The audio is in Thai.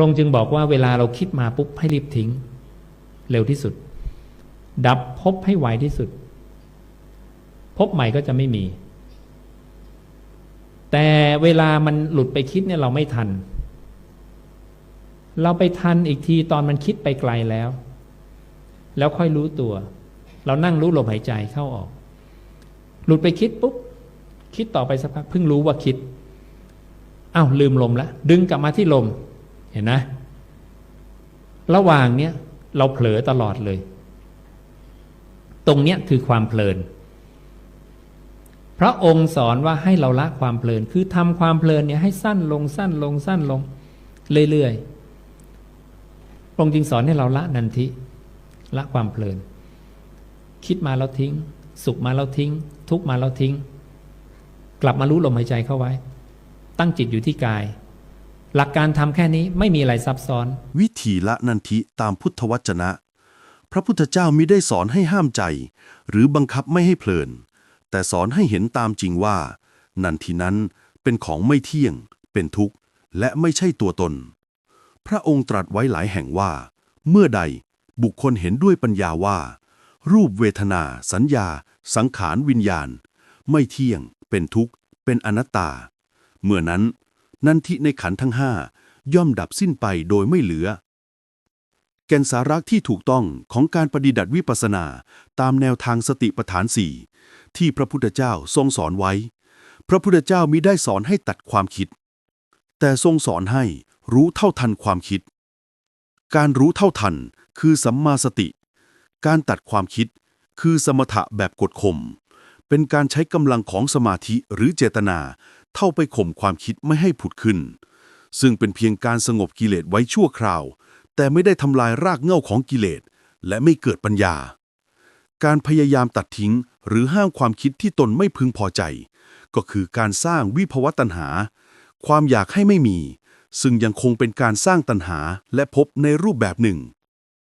ระองค์จึงบอกว่าเวลาเราคิดมาปุ๊บให้รีบทิ้ง เร็วที่สุด ดับภพให้ไวที่สุดภพใหม่ก็จะไม่มี แต่เวลามันหลุดไปคิดเนี่ยเราไม่ทัน เราไปทันอีกทีตอนมันคิดไปไกลแล้ว แล้วค่อยรู้ตัว เรานั่งรู้ลมหายใจเข้าออก หลุดไปคิดปุ๊บคิดต่อไปสักพักเพิ่งรู้ว่าคิดอ้าวลืมลมแล้วดึงกลับมาที่ลม เห็นนะ ระหว่างเนี้ยเราเผลอตลอดเลย ตรงเนี้ยคือความเพลิน พระองค์สอนว่าให้เราละความเพลิน คือทำความเพลินเนี่ยให้สั้นลงสั้นลงสั้นลง เรื่อยๆพระองค์จึงสอนให้เราละนันทิละความเพลิน คิดมาแล้วทิ้ง สุขมาแล้วทิ้ง ทุกมาแล้วทิ้ง กลับมารู้ลมหายใจเข้าไว้ ตั้งจิตอยู่ที่กาย หลักการทำแค่นี้ไม่มีอะไรซับซ้อน วิธีละนันทิตามพุทธวจนะ พระพุทธเจ้ามิได้สอนให้ห้ามใจ หรือบังคับไม่ให้เพลิน แต่สอนให้เห็นตามจริงว่า นันทินั้นเป็นของไม่เที่ยง เป็นทุกข์ และไม่ใช่ตัวตน พระองค์ตรัสไว้หลายแห่งว่า เมื่อใดบุคคลเห็นด้วยปัญญาว่า รูปเวทนา สัญญา สังขารวิญญาณ ไม่เที่ยง เป็นทุกข์ เป็นอนัตตา เมื่อนั้น นันทิในขันทั้งห้าย่อมดับสิ้นไปโดยไม่เหลือ แก่นสาระที่ถูกต้องของการปฏิบัติวิปัสสนาตามแนวทางสติปัฏฐานสี่ที่พระพุทธเจ้าทรงสอนไว้ พระพุทธเจ้ามิได้สอนให้ตัดความคิด แต่ทรงสอนให้รู้เท่าทันความคิด การรู้เท่าทันคือสัมมาสติ การตัดความคิดคือสมถะแบบกดข่ม เป็นการใช้กำลังของสมาธิหรือเจตนา เท่าไปข่มความคิดไม่ให้ผุดขึ้น ซึ่งเป็นเพียงการสงบกิเลสไว้ชั่วคราว แต่ไม่ได้ทำลายรากเหง้าของกิเลส และไม่เกิดปัญญา การพยายามตัดทิ้งหรือห้ามความคิดที่ตนไม่พึงพอใจ ก็คือการสร้างวิภวตัณหา ความอยากให้ไม่มี ซึ่งยังคงเป็นการสร้างตัณหาและพบในรูปแบบหนึ่ง